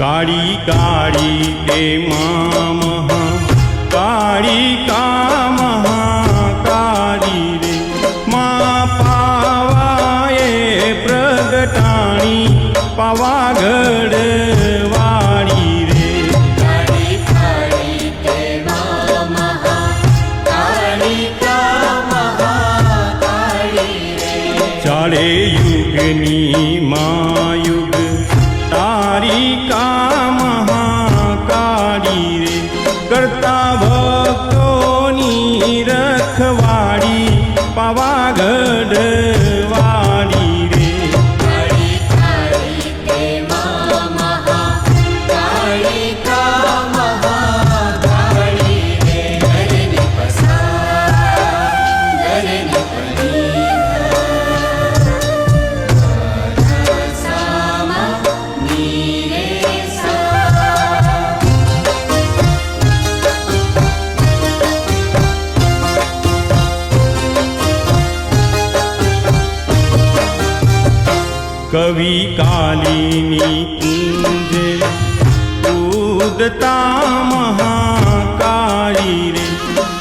કાળી કાળી તે મા મહા કાળી કા મહા કાળી રે મા પાવાએ પ્રગટાણી પાવાગઢ મહાકાળી ચાલે યુગની મા papá. કવિ કાલીની કુંજે કૂદતા મહાકાળી રે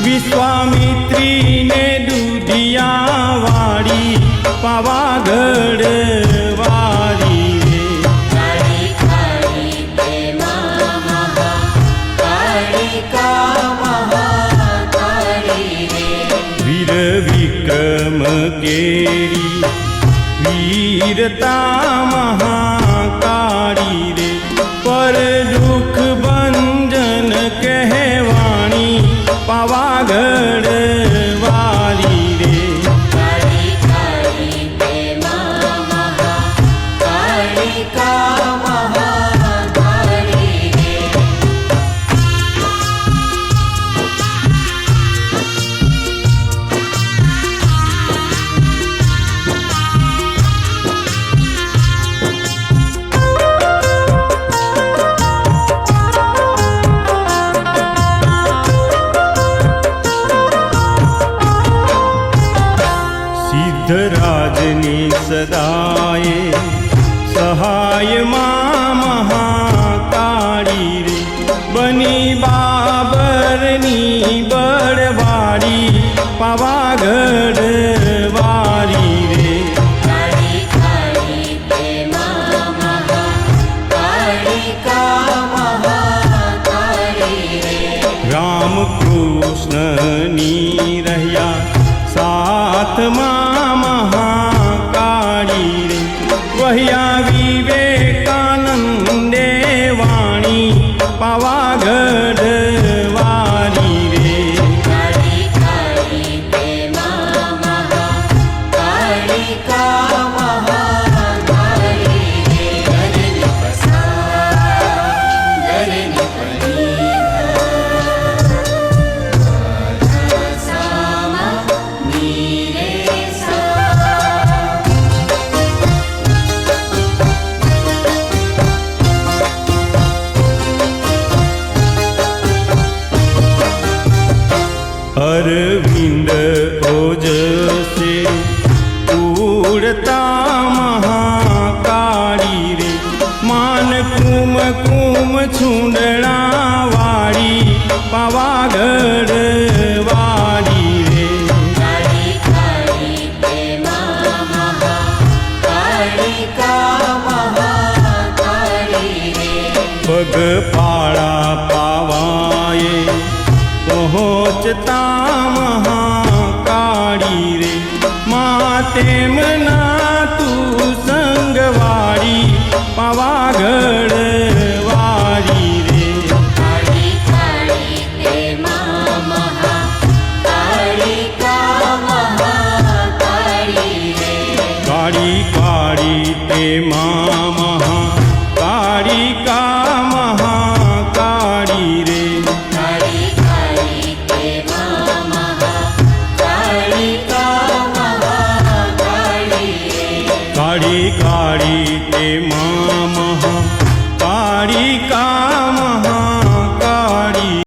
વિશ્વામિત્રીને દુધિયા વાળી પાવાગઢ વીર વિક્રમ કેરી વીરતા મહાકાળી સિદ્ધરાજની સદાય સહાયમાં મહાકાળી રે બની બાબરની બળવાડી પાવાગઢ વાળી રે કાળી કાળી દેવા મહા કાળિકા મહાકાળી રે રામ કૃષ્ણની રહ્યા સાથમાં પાવાગઢ અરવિંદ ઓજસે ઉડતા મહાકાળી રે. માન કુમ કુમ છુંડણા વાળી પાવાગઢ વાળી રે. પગ પાળા પહોંચતા મહાકાળી રે મા તેમના તું સંગવાળી પાવાગઢ વાળી રે કાળી કાળી દેવા મહા કાળી કાળી તે મા મહા કાળી કા